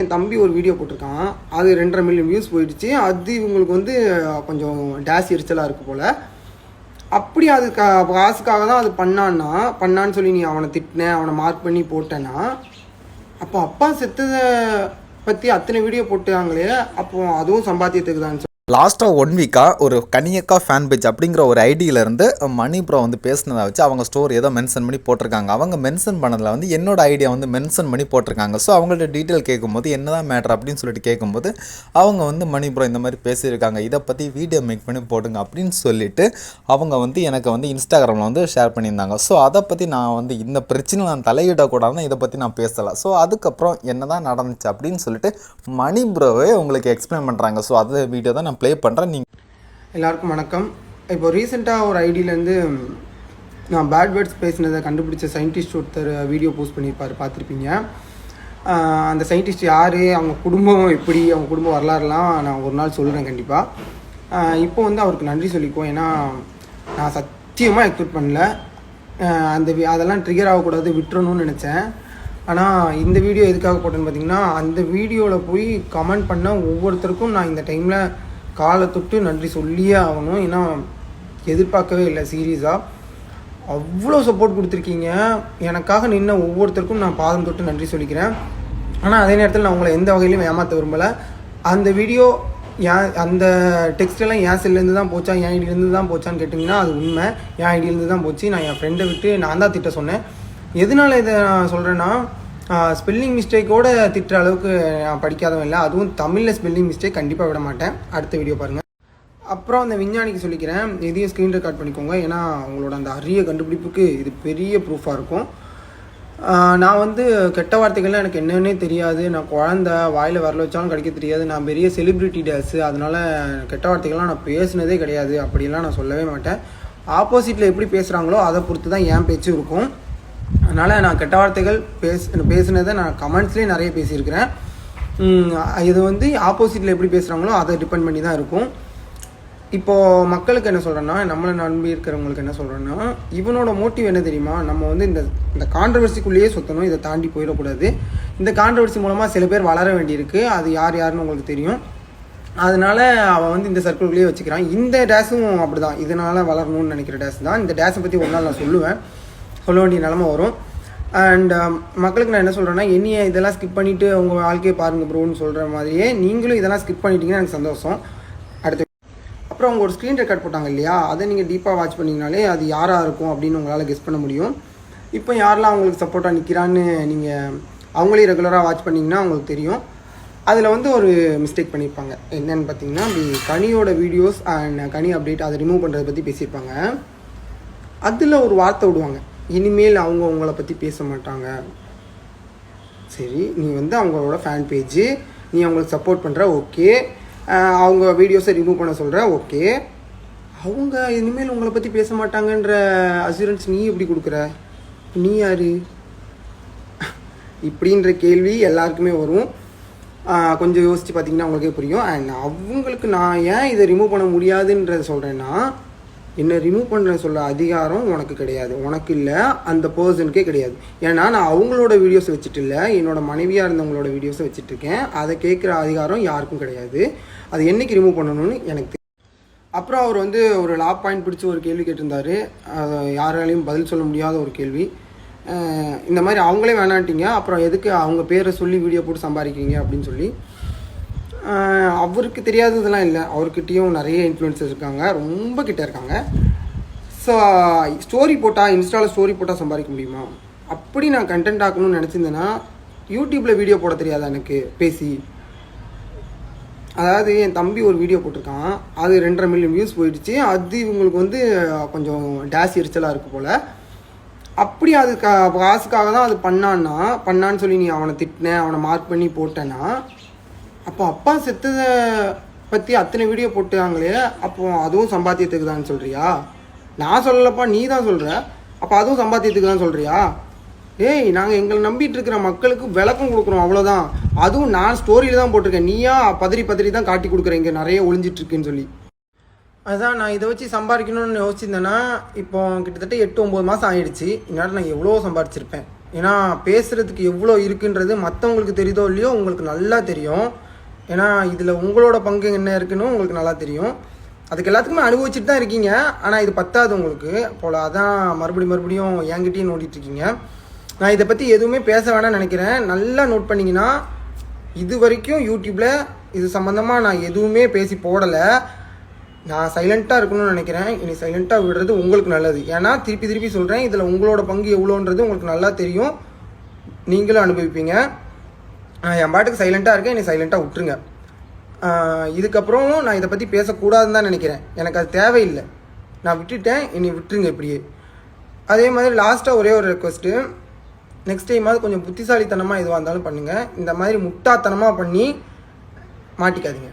என் தம்பி ஒரு வீடியோ போட்டிருக்கான். அது ரெண்டரை மில்லியன் வியூஸ் போயிடுச்சு. அது இவங்களுக்கு வந்து கொஞ்சம் டேஸ் எரிச்சலாக இருக்கு போல். அப்படி அது கா காசுக்காக தான் அது பண்ணான்னா பண்ணான்னு சொல்லி நீ அவனை திட்டின அவனை மார்க் பண்ணி போட்டேன்னா அப்போ அப்பா செத்ததை பற்றி அத்தனை வீடியோ போட்டாங்களே அப்போ அதுவும் சம்பாத்தியத்துக்கு தான் லாஸ்ட்டாக ஒன் வீக்காக ஒரு கனியக்கா ஃபேன் பேஜ் அப்படிங்கிற ஒரு ஐடியிலேருந்து மணி ப்ரோ வந்து பேசினதை வச்சு அவங்க ஸ்டோரி ஏதோ மென்ஷன் பண்ணி போட்டிருக்காங்க. அவங்க மென்ஷன் பண்ணதில் வந்து என்னோட ஐடியா வந்து மென்ஷன் பண்ணி போட்டிருக்காங்க. ஸோ அவங்கள்ட்ட டீட்டெயில் கேட்கும்போது என்னதான் மேட்ரு அப்படின்னு சொல்லிட்டு கேட்கும்போது அவங்க வந்து மணி ப்ரோ இந்த மாதிரி பேசியிருக்காங்க. இதை பற்றி வீடியோ மேக் பண்ணி போடுங்க அப்படின்னு சொல்லிட்டு அவங்க வந்து எனக்கு வந்து இன்ஸ்டாகிராமில் வந்து ஷேர் பண்ணியிருந்தாங்க. ஸோ அதை பற்றி நான் வந்து இந்த பிரச்சனை நான் தலையிடக்கூடாதுன்னு இதை பற்றி நான் பேசலை. ஸோ அதுக்கப்புறம் என்ன தான் நடந்துச்சு அப்படின்னு சொல்லிட்டு மணி ப்ரோவே உங்களுக்கு எக்ஸ்பிளைன் பண்ணுறாங்க ஸோ அது வீடியோ தான் நான் ப்ளே பண்ணுறேன் நீங்கள் எல்லாருக்கும் வணக்கம். இப்போ ரீசெண்டாக ஒரு ஐடியிலேருந்து நான் பேட் வேர்ட்ஸ் பேசினதை கண்டுபிடிச்ச சயின்டிஸ்ட் ஒருத்தர் வீடியோ போஸ்ட் பண்ணியிருப்பார் பார்த்துருப்பீங்க. அந்த சயின்டிஸ்ட் யார் அவங்க குடும்பம் எப்படி அவங்க குடும்ப வரலாறுலாம் நான் ஒரு நாள் சொல்கிறேன் கண்டிப்பாக இப்போ வந்து அவருக்கு நன்றி சொல்லிக்குவோம். ஏன்னா நான் சத்தியமாக எக்ஸ்பெக்ட் பண்ணல. அந்த அதெல்லாம் ட்ரிகர் ஆகக்கூடாது விட்டுறணும்னு நினச்சேன். ஆனால் இந்த வீடியோ எதுக்காக போட்டேன்னு பார்த்தீங்கன்னா அந்த வீடியோவில் போய் கமெண்ட் பண்ண ஒவ்வொருத்தருக்கும் நான் இந்த டைமில் காலை தொட்டு நன்றி சொல்லியே ஆகணும். ஏன்னா எதிர்பார்க்கவே இல்லை சீரியஸாக அவ்வளோ சப்போர்ட் கொடுத்துருக்கீங்க. எனக்காக நின்ன ஒவ்வொருத்தருக்கும் நான் பாதம் தொட்டு நன்றி சொல்லிக்கிறேன். ஆனால் அதே நேரத்தில் நான் உங்களை எந்த வகையிலும் ஏமாற்ற விரும்பலை. அந்த வீடியோ ஏன் அந்த டெக்ஸ்டெல்லாம் என் செல்லேருந்து தான் போச்சா? என் ஐடியிலேருந்து தான் போச்சான்னு கேட்டிங்கன்னா அது உண்மை. என் ஐடியிலேருந்து தான் போச்சு. நான் என் ஃப்ரெண்டை விட்டு நான் தான் திட்ட சொன்னேன். எதனால் இதை நான் சொல்கிறேன்னா ஸ்பெல்லிங் மிஸ்டேக்கோடு திட்டுற அளவுக்கு நான் படிக்காதவன் இல்லை. அதுவும் தமிழில் ஸ்பெல்லிங் மிஸ்டேக் கண்டிப்பாக விட மாட்டேன். அடுத்த வீடியோ பாருங்கள் அப்புறம் அந்த விஞ்ஞானிக்கு சொல்லிக்கிறேன். இதையும் ஸ்க்ரீன் ரெக்கார்ட் பண்ணிக்கோங்க. ஏன்னா அவங்களோட அந்த அரிய கண்டுபிடிப்புக்கு இது பெரிய ப்ரூஃபாக இருக்கும். நான் வந்து கெட்ட வார்த்தைகள்லாம் எனக்கு என்னன்னே தெரியாது. நான் குழந்த வாயில் வரல வச்சாலும் கிடைக்க தெரியாது. நான் பெரிய செலிப்ரிட்டி டேஸு அதனால் கெட்ட வார்த்தைகள்லாம் நான் பேசுனதே கிடையாது. அப்படிலாம் நான் சொல்லவே மாட்டேன். ஆப்போசிட்டில் எப்படி பேசுகிறாங்களோ அதை பொறுத்து தான் என் பேச்சு இருக்கும். அதனால் நான் கெட்ட வார்த்தைகள் பேச பேசுனதை நான் கமெண்ட்ஸ்லேயே நிறைய பேசியிருக்கிறேன். இது வந்து ஆப்போசிட்டில் எப்படி பேசுகிறாங்களோ அதை டிபெண்ட் பண்ணி தான் இருக்கும். இப்போது மக்களுக்கு என்ன சொல்கிறேன்னா நம்மளை நம்பி இருக்கிறவங்களுக்கு என்ன சொல்கிறேன்னா இவனோட மோட்டிவ் என்ன தெரியுமா? நம்ம வந்து இந்த இந்த கான்ட்ரவர்சிக்குள்ளேயே சுற்றணும் இதை தாண்டி போயிடக்கூடாது. இந்த கான்ட்ரவர்சி மூலமாக சில பேர் வளர வேண்டியிருக்கு. அது யார் யாருன்னு உங்களுக்கு தெரியும். அதனால் அவன் வந்து இந்த சர்க்கிள்குள்ளேயே வச்சுக்கிறான். இந்த டேஸும் அப்படி தான் இதனால் வளரணும்னு நினைக்கிற டேஸ் தான். இந்த டேஸை பற்றி ஒரு நாள் நான் சொல்லுவேன். சொல்ல வேண்டிய நிலமை வரும். அண்ட் um, மக்களுக்கு நான் என்ன சொல்கிறேன்னா என்னைய இதெல்லாம் ஸ்கிப் பண்ணிவிட்டு உங்கள் வாழ்க்கையை பாருங்கள் ப்ரோன்னு சொல்கிற மாதிரியே நீங்களும் இதெல்லாம் ஸ்கிப் பண்ணிட்டீங்கன்னா எனக்கு சந்தோஷம். அடுத்து அப்புறம் அவங்க ஒரு ஸ்க்ரீன் ரெக்கார்ட் போட்டாங்க இல்லையா? அதை நீங்கள் டீப்பாக வாட்ச் பண்ணிங்கனாலே அது யாராக இருக்கும் அப்படின்னு உங்களால் கெஸ் பண்ண முடியும். இப்போ யாரெல்லாம் அவங்களுக்கு சப்போர்ட்டாக நிற்கிறான்னு நீங்கள் அவங்களே ரெகுலராக வாட்ச் பண்ணிங்கன்னா உங்களுக்கு தெரியும். அதில் வந்து ஒரு மிஸ்டேக் பண்ணியிருப்பாங்க என்னென்னு பார்த்தீங்கன்னா அப்படி கனியோட வீடியோஸ் அண்ட் கனி அப்டேட் அதை ரிமூவ் பண்ணுறதை பற்றி பேசியிருப்பாங்க. அதில் ஒரு வார்த்தை விடுவாங்க. இனிமேல் அவங்க உங்களை பற்றி பேச மாட்டாங்க. சரி நீ வந்து அவங்களோட ஃபேன் பேஜு நீ அவங்களுக்கு சப்போர்ட் பண்ணுற ஓகே அவங்க வீடியோஸை ரிமூவ் பண்ண சொல்கிற ஓகே அவங்க இனிமேல் உங்களை பற்றி பேச மாட்டாங்கன்ற அசூரன்ஸ் நீ எப்படி கொடுக்குற? நீ யாரு? இப்படின்ற கேள்வி எல்லாருக்குமே வரும். கொஞ்சம் யோசித்து பார்த்தீங்கன்னா உங்களுக்கே புரியும். அண்ட் அவங்களுக்கு நான் ஏன் இதை ரிமூவ் பண்ண முடியாதுன்றத சொல்கிறேன்னா என்னை ரிமூவ் பண்ணுற சொல்ல அதிகாரம் உனக்கு கிடையாது. உனக்கு இல்லை அந்த பர்சனுக்கே கிடையாது. ஏன்னா நான் அவங்களோட வீடியோஸ் வச்சுட்டு இல்லை என்னோட மனைவியாக இருந்தவங்களோட வீடியோஸை வச்சுட்டு இருக்கேன். அதை கேட்குற அதிகாரம் யாருக்கும் கிடையாது. அது என்னைக்கு ரிமூவ் பண்ணணும்னு எனக்கு தெரியும். அப்புறம் அவர் வந்து ஒரு லா பாயிண்ட் பிடிச்சி ஒரு கேள்வி கேட்டிருந்தார். அது யாராலையும் பதில் சொல்ல முடியாத ஒரு கேள்வி. இந்த மாதிரி அவங்களே வேணான்ட்டீங்க. அப்புறம் எதுக்கு அவங்க பேரை சொல்லி வீடியோ போட்டு சம்பாதிக்கிறீங்க அப்படின்னு சொல்லி. அவருக்கு தெரியாததெல்லாம் இல்லை. அவர்கிட்டையும் நிறைய இன்ஃப்ளூயன்சர்ஸ் இருக்காங்க. ரொம்ப கிட்ட இருக்காங்க. ஸோ ஸ்டோரி போட்டால் இன்ஸ்டாவில் ஸ்டோரி போட்டால் சம்பாதிக்க முடியுமா? அப்படி நான் கண்டென்ட் ஆக்கணும்னு நினச்சிருந்தேன்னா யூடியூப்பில் வீடியோ போட தெரியாதா எனக்கு? பேசி. அதாவது என் தம்பி ஒரு வீடியோ போட்டிருக்கான். அது ரெண்டரை மில்லியன் வியூஸ் போயிடுச்சு. அது இவங்களுக்கு வந்து கொஞ்சம் டேஸ் எரிச்சலாக இருக்குது போல். அப்படி அது கா காசுக்காக தான் அது பண்ணான்னா பண்ணான்னு சொல்லி நீ அவனை திட்டின அவனை மார்க் பண்ணி போட்டேன்னா அப்போ அப்பா செத்ததை பற்றி அத்தனை வீடியோ போட்டாங்களே அப்போ அதுவும் சம்பாத்தியத்துக்கு தான் சொல்கிறியா நான் சொல்லலப்பா நீ தான் சொல்கிற அப்போ அதுவும் சம்பாத்தியத்துக்கு தான் சொல்கிறியா ஏய் நாங்கள் எங்களை நம்பிட்டு இருக்கிற மக்களுக்கு விளக்கம் கொடுக்குறோம் அவ்வளோதான் அதுவும் நான் ஸ்டோரியில் தான் போட்டிருக்கேன். நீயா பதறி பதறி தான் காட்டி கொடுக்குறேன். இங்கே நிறைய ஒளிஞ்சிட்ருக்குன்னு சொல்லி. அதான் நான் இதை வச்சு சம்பாதிக்கணும்னு யோசிச்சிருந்தேன்னா இப்போ கிட்டத்தட்ட எட்டு ஒம்பது மாதம் ஆயிடுச்சு. இந்நேரம் நான் எவ்வளோ சம்பாதிச்சிருப்பேன். ஏன்னா பேசுகிறதுக்கு எவ்வளோ இருக்குன்றது மற்றவங்களுக்கு தெரியுதோ இல்லையோ உங்களுக்கு நல்லா தெரியும். ஏன்னா இதில் உங்களோட பங்கு என்ன இருக்குன்னு உங்களுக்கு நல்லா தெரியும். அதுக்கு எல்லாத்துக்குமே அனுபவிச்சுட்டு தான் இருக்கீங்க. ஆனால் இது பத்தாது உங்களுக்கு. போல் அதான் மறுபடியும் மறுபடியும் என்கிட்டயும் நோண்டிட்டு இருக்கீங்க. நான் இதை பற்றி எதுவுமே பேச வேணாம்னு நினைக்கிறேன். நல்லா நோட் பண்ணிங்கன்னா இது வரைக்கும் யூடியூப்பில் இது சம்மந்தமாக நான் எதுவுமே பேசி போடலை. நான் சைலண்ட்டாக இருக்கணும்னு நினைக்கிறேன். இனி சைலண்ட்டாக விடுறது உங்களுக்கு நல்லது. ஏன்னா திருப்பி திருப்பி சொல்கிறேன் இதில் உங்களோட பங்கு எவ்வளோன்றது உங்களுக்கு நல்லா தெரியும். நீங்களும் அனுபவிப்பீங்க. என் பாட்டுக்கு சைலண்ட்டாக இருக்கேன் என்னை சைலண்ட்டாக விட்டுருங்க. இதுக்கப்புறம் நான் இதை பற்றி பேசக்கூடாதுன்னு தான் நினைக்கிறேன். எனக்கு அது தேவையில்லை. நான் விட்டுட்டேன் இனி விட்டுருங்க இப்படியே. அதே மாதிரி லாஸ்ட்டாக ஒரே ஒரு ரெக்வஸ்ட்டு நெக்ஸ்ட் டைமாவது கொஞ்சம் புத்திசாலித்தனமாக எதுவாக இருந்தாலும் பண்ணுங்கள் இந்த மாதிரி முட்டாத்தனமாக பண்ணி மாட்டிக்காதீங்க.